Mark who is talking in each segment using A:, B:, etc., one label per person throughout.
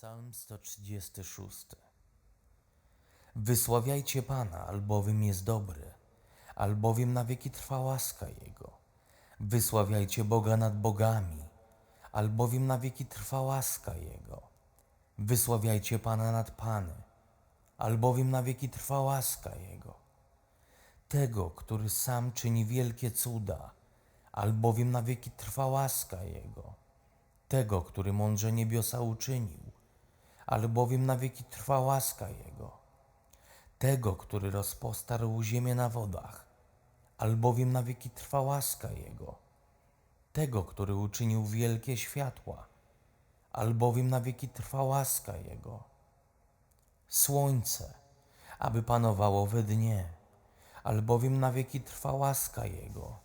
A: Psalm 136 Wysławiajcie Pana, albowiem jest dobry, albowiem na wieki trwa łaska Jego. Wysławiajcie Boga nad bogami, albowiem na wieki trwa łaska Jego. Wysławiajcie Pana nad Pany, albowiem na wieki trwa łaska Jego. Tego, który sam czyni wielkie cuda, albowiem na wieki trwa łaska Jego. Tego, który mądrze niebiosa uczynił, albowiem na wieki trwa łaska Jego. Tego, który rozpostarł ziemię na wodach, albowiem na wieki trwa łaska Jego. Tego, który uczynił wielkie światła, albowiem na wieki trwa łaska Jego. Słońce, aby panowało we dnie, albowiem na wieki trwa łaska Jego.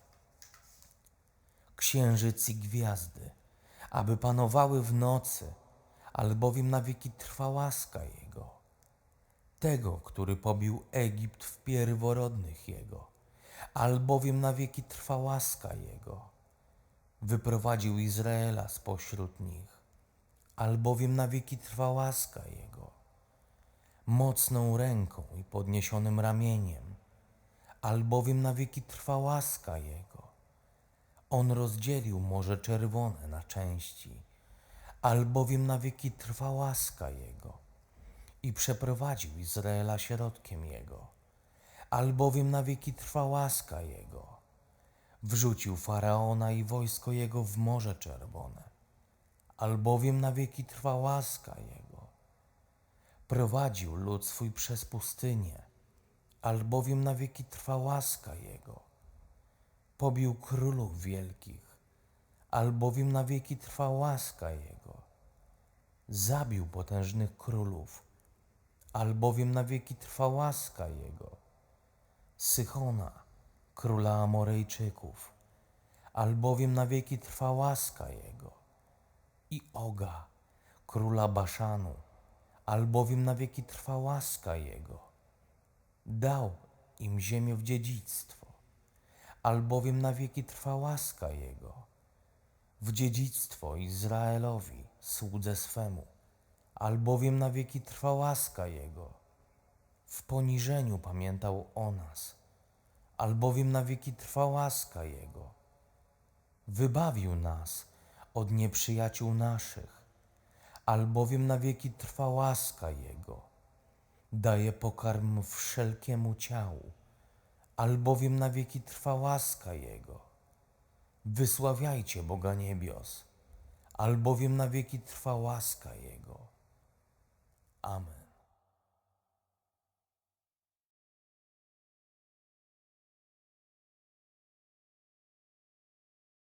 A: Księżyc i gwiazdy, aby panowały w nocy, albowiem na wieki trwa łaska Jego. Tego, który pobił Egipt w pierworodnych Jego, albowiem na wieki trwa łaska Jego. Wyprowadził Izraela spośród nich, albowiem na wieki trwa łaska Jego. Mocną ręką i podniesionym ramieniem, albowiem na wieki trwa łaska Jego. On rozdzielił Morze Czerwone na części, albowiem na wieki trwa łaska Jego. I przeprowadził Izraela środkiem Jego, albowiem na wieki trwa łaska Jego. Wrzucił Faraona i wojsko Jego w Morze Czerwone, albowiem na wieki trwa łaska Jego. Prowadził lud swój przez pustynię, albowiem na wieki trwa łaska Jego pobił królów wielkich, albowiem na wieki trwa łaska Jego. Zabił potężnych królów, albowiem na wieki trwa łaska Jego. Sychona, króla Amorejczyków, albowiem na wieki trwa łaska Jego. I Oga, króla Baszanu, albowiem na wieki trwa łaska Jego. Dał im ziemię w dziedzictwo albowiem na wieki trwa łaska Jego. W dziedzictwo Izraelowi, słudze swemu, albowiem na wieki trwa łaska Jego. W poniżeniu pamiętał o nas, albowiem na wieki trwa łaska Jego. Wybawił nas od nieprzyjaciół naszych, albowiem na wieki trwa łaska Jego. Daje pokarm wszelkiemu ciału albowiem na wieki trwa łaska Jego. Wysławiajcie Boga niebios, albowiem na wieki trwa łaska Jego. Amen.